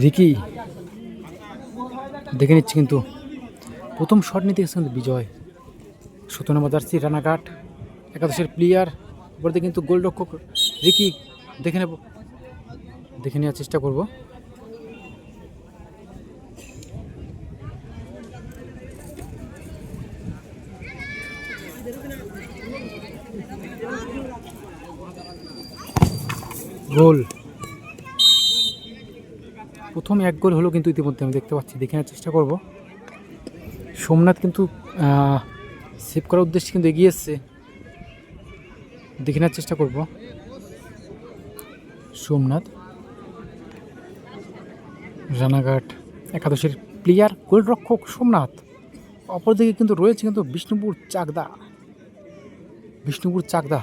Ricky, দেখে নিচ্ছি কিন্তু প্রথম শট নিতে গেছে কিন্তু বিজয়। সতেরো নম্বর রানাঘাট, একাদশের প্লেয়ার উপরে কিন্তু গোলরক্ষক রিকি দেখে নেব, দেখে নেওয়ার চেষ্টা করব। গোল। প্রথম এক গোল হলো কিন্তু ইতিমধ্যে, আমি দেখতে পাচ্ছি। দেখে নেওয়ার চেষ্টা করব। সোমনাথ কিন্তু সেভ করার উদ্দেশ্যে কিন্তু এগিয়ে এসছে। দেখে নেওয়ার চেষ্টা করব। সোমনাথ। রানাঘাট একাদশের প্লেয়ার গোলরক্ষক সোমনাথ। অপরদিকে কিন্তু রয়েছে কিন্তু বিষ্ণুপুর চাকদা। বিষ্ণুপুর চাকদা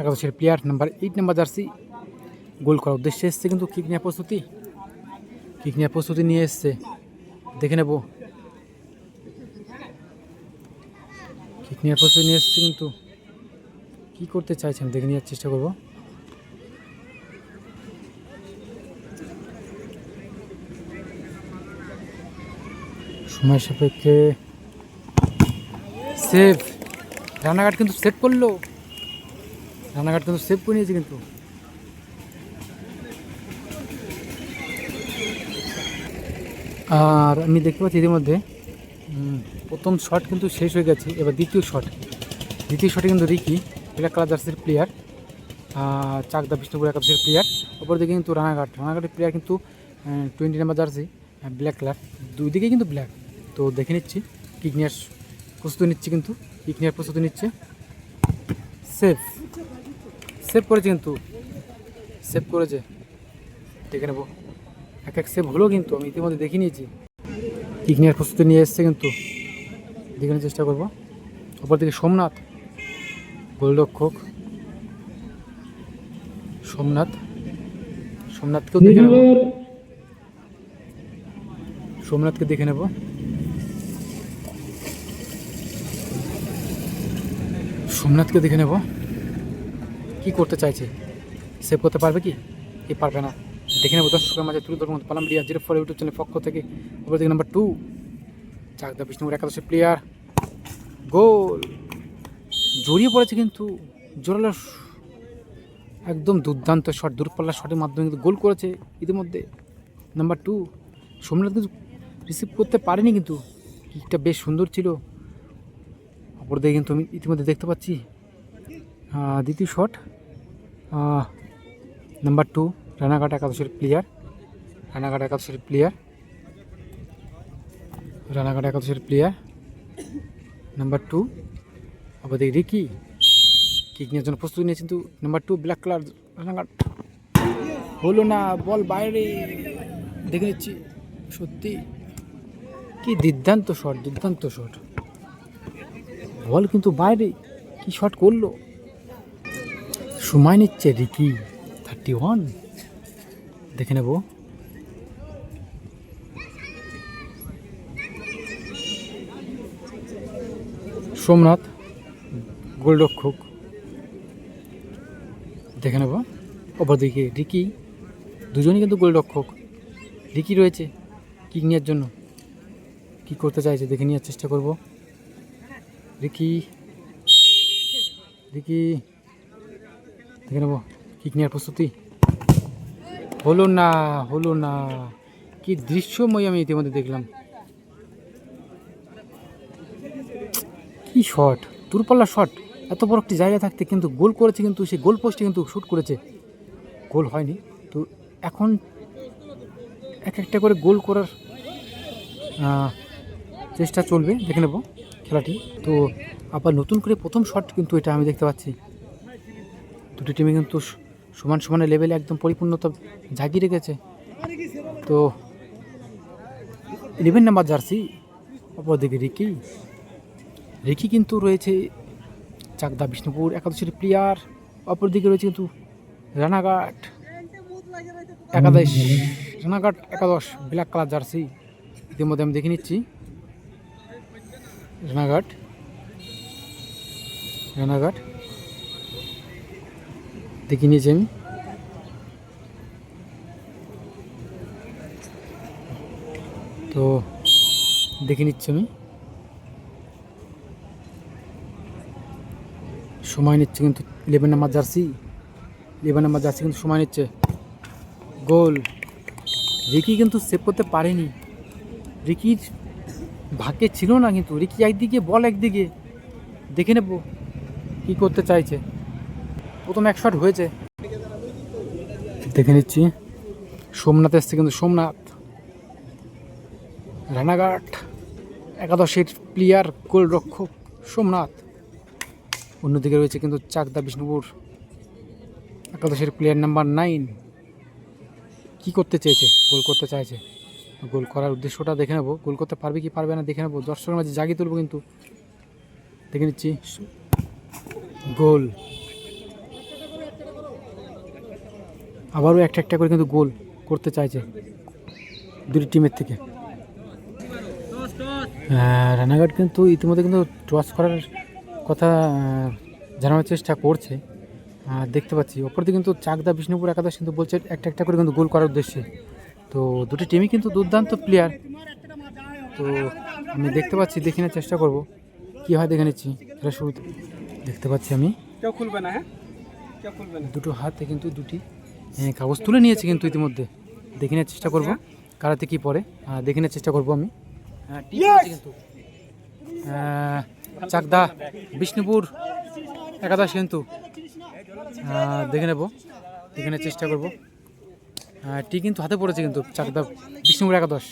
একাদশের player number eight number jersey goal করার উদ্দেশ্যে এসছে কিন্তু কিক নেওয়ার প্রস্তুতি। কিক নেওয়ার প্রস্তুতি নিয়ে এসছে। দেখে নেব। কিক নেওয়ার প্রস্তুতি নিয়ে এসছে কিন্তু কী করতে চাইছেন? দেখে নেওয়ার চেষ্টা করব। সময় সাপেক্ষে সেভ। রানাঘাট কিন্তু সেভ করল। রানাঘাট কিন্তু সেভ করে নিয়েছে কিন্তু। আর আমি দেখতে পাচ্ছি ইতিমধ্যে প্রথম শট কিন্তু শেষ হয়ে গেছে, এবার দ্বিতীয় শট দ্বিতীয় শটে কিন্তু রিকি ব্ল্যাক কালার জার্সির প্লেয়ার চাকদা বিষ্ণুপুর একাদশের প্লেয়ার ওপর দিকে কিন্তু রানাঘাট। রানাঘাটের প্লেয়ার কিন্তু twenty number jersey black colour দুই দিকেই কিন্তু ব্ল্যাক তো দেখে নিচ্ছি কিক প্রস্তুতি নিচ্ছি কিন্তু কিক প্রস্তুতি নিচ্ছে। সেফ সেভ করেছে কিন্তু। সেভ করেছে। দেখে নেব। এক এক সেভ হলো কিন্তু আমি ইতিমধ্যে দেখে নিয়েছি। নেওয়ার প্রস্তুতি নিয়ে এসছে কিন্তু। দেখে নেওয়ার চেষ্টা করব। অপর দিকে সোমনাথ গোলরক্ষক সোমনাথ। সোমনাথকেও দেখে নেব। সোমনাথকে দেখে নেব। সোমনাথকে দেখে নেব। কি করতে চাইছে? সেভ করতে পারবে কি? কি পারবে না? দেখে নেব দর্শকের মাঝে, তুলে ধরবো Palam Riya zero four YouTube channel পক্ষ থেকে। ওপর দিকে নাম্বার টু চাকদা বিষ্ণুপুর একাদশের প্লেয়ার গোল। জড়িয়ে পড়েছে কিন্তু জোরালো একদম দুর্দান্ত শট দূরপাল্লা শটের মাধ্যমে কিন্তু গোল করেছে ইতিমধ্যে। নাম্বার টু সোমনাথ কিন্তু রিসিভ করতে পারেনি কিন্তু কিকটা বেশ সুন্দর ছিল। অপর দিকে কিন্তু আমি ইতিমধ্যে দেখতে পাচ্ছি দ্বিতীয় শট নাম্বার টু রানাঘাট একাদশের প্লেয়ার রানাঘাট একাদশের প্লেয়ার রানাঘাট একাদশের প্লেয়ার নাম্বার টু আমাদের রিকি কিক নেওয়ার জন্য প্রস্তুতি নিয়েছে কিন্তু number two black colour Ranaghat. হলো না বল বাইরে। দেখে নিচ্ছি, সত্যি, কি দুর্দান্ত শট দুর্দান্ত শট বল কিন্তু বাইরে, কি শট করল? সময় নিচ্ছে রিকি থার্টি ওয়ান দেখে নেব। সোমনাথ, গোলরক্ষক। দেখে নেব। অপরদিকে রিকি। দুজনই কিন্তু গোলরক্ষক। রিকি রয়েছে কিক নেওয়ার জন্য। কি করতে চাইছে দেখে নেওয়ার চেষ্টা করব। রিকি। রিকি। দেখে নেব কিক নেওয়ার প্রস্তুতি। হলো না হলো না। কি দৃশ্যময় আমি ইতিমধ্যে দেখলাম। কি শট দূরপাল্লা শট এত বড় একটি জায়গা থাকতে কিন্তু গোল করেছে কিন্তু সে গোল পোস্টে কিন্তু শ্যুট করেছে। গোল হয়নি। তো এখন এক একটা করে গোল করার চেষ্টা চলবে। দেখে নেব খেলাটি। তো আবার নতুন করে প্রথম শট কিন্তু এটা আমি দেখতে পাচ্ছি। দুটি টিমে কিন্তু সমান সমানের লেভেলে একদম পরিপূর্ণতা জাগিয়ে রেখেছে। তো ইলেভেন নাম্বার জার্সি অপরদিকে রিকি। রিকি কিন্তু রয়েছে চাকদা বিষ্ণুপুর একাদশের প্লেয়ার অপরদিকে রয়েছে কিন্তু রানাঘাট একাদশ রানাঘাট একাদশ ব্ল্যাক কালার জার্সি ইতিমধ্যে আমি দেখে নিচ্ছি। রানাঘাট রানাঘাট। দেখে নিয়েছি আমি তো দেখে নিচ্ছি আমি। সময় নিচ্ছে কিন্তু eleven number jersey eleven number jersey কিন্তু সময় নিচ্ছে। গোল। রিকি কিন্তু সেভ করতে পারেনি। রিকির ভাগ্যে ছিল না কিন্তু। রিকি একদিকে, বল একদিকে। দেখে নেব কী করতে চাইছে। প্রথম এক শট হয়েছে। দেখে নিচ্ছি। সোমনাথ এসছে কিন্তু সোমনাথ। রানাঘাট, একাদশের প্লেয়ার গোলরক্ষক সোমনাথ। অন্যদিকে রয়েছে কিন্তু চাকদা বিষ্ণুপুর। একাদশের প্লেয়ার নাম্বার নাইন কি করতে চেয়েছে? গোল করতে চাইছে। গোল করার উদ্দেশ্যটা দেখে নেব। গোল করতে পারবে কি পারবে না দেখে নেব। দর্শকের মাঝে জাগিয়ে তুলবো কিন্তু। দেখে নিচ্ছি। গোল। আবারও একটা একটা করে কিন্তু গোল করতে চাইছে দুটি টিমের থেকে। আহ, রানাঘাট কিন্তু ইতিমধ্যে কিন্তু টস করার কথা জানানোর চেষ্টা করছে। আর দেখতে পাচ্ছি ওপর অপরদিকে কিন্তু চাকদা বিষ্ণুপুর একাদশ কিন্তু বলছে একটা একটা করে কিন্তু গোল করার উদ্দেশ্যে। তো দুটি টিমই কিন্তু দুর্দান্ত প্লেয়ার তো আমি দেখতে পাচ্ছি দেখে নেওয়ার চেষ্টা করব। কী হয় দেখে নিচ্ছি সেটা শুরুতে দেখতে পাচ্ছি আমি। কেউ খুলবে না হ্যাঁ? কেউ খুলবে না। দুটো হাতে কিন্তু দুটি আহ, কাগজ তুলে নিয়েছে কিন্তু ইতিমধ্যে। দেখে নেওয়ার চেষ্টা করব। কারাতে কি পরে? দেখে নেওয়ার চেষ্টা করব আমি। হ্যাঁ, চাকদা বিষ্ণুপুর একাদশ কিন্তু দেখে নেব। দেখে নেওয়ার চেষ্টা করব। টি কিন্তু হাতে পড়েছে কিন্তু চাকদা বিষ্ণুপুর একাদশ।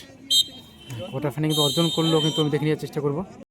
কোয়ার্টার ফাইনাল কিন্তু অর্জন করলেও কিন্তু আমি দেখে নেওয়ার চেষ্টা করব।